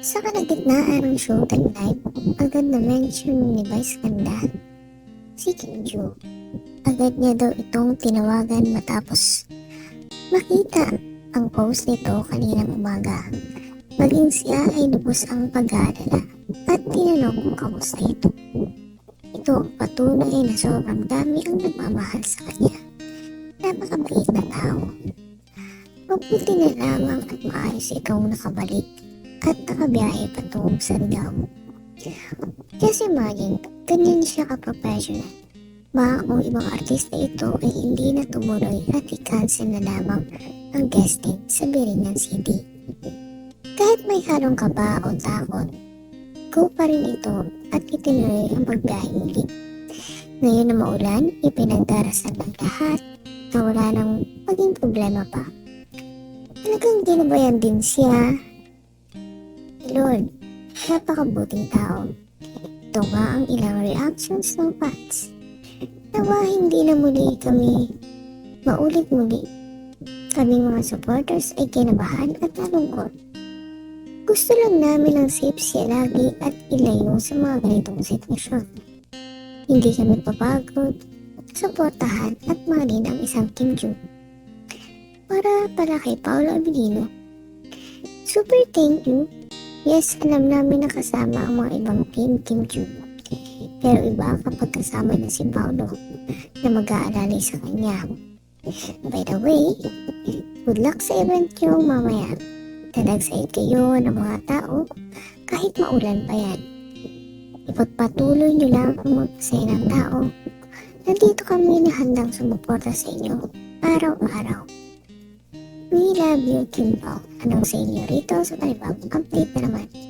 Sa kalagitnaan ng showtime agad na mention ni Vice Ganda si Kim Joo. Agad niya daw itong tinawagan matapos makita ang post nito kaninang umaga. Maging siya ay lubos ang pag-aalala at tinanong kung kamusta ito. Ito ang patunay na sobrang dami ang nagmamahal sa kanya. Napakabait na tao. Mabuti na lamang at maayos itong nakabalik at nakabiyahe patungong sa Rigao. Kasi imagine, ganyan siya ka-professional. Baka kung ibang artista ito ay hindi na tumuloy at i-cancel na lamang ang guesting sa Biringan City. Kahit may halong kaba o takot, go pa rin ito at itinuloy ang pagbiyahe muli. Ngayon na maulan, ipinagdarasal ng lahat na wala nang maging problema pa. Talagang ginabayan din siya. Lord, napakabuting tao. Ito nga ang ilang reactions ng fans. Nawa hindi na muli kami maulit muli. Kaming mga supporters ay kinabahan at nalungkot. Gusto lang namin ng safe siya lagi at ilayo sa mga ganitong sitwasyon. Hindi kami papagod, suportahan at mahalin ang isang Kim Joo. Para para kay Paolo Abilino. Super thank you. Yes, alam namin na ang mga ibang team Kim Joo. Pero iba kapag kasama na si Paolo na mag-aalalay sa kanya. By the way, good luck sa event nyo mamaya. Tadagsayid kayo ng mga tao kahit maulan pa yan. Ipagpatuloy nyo lang ang magpasaya ng tao. Nandito kami na handang sumuporta sa inyo araw-araw. We love you, Kim Pao. Anong sa inyo rito sa panibagong update na naman?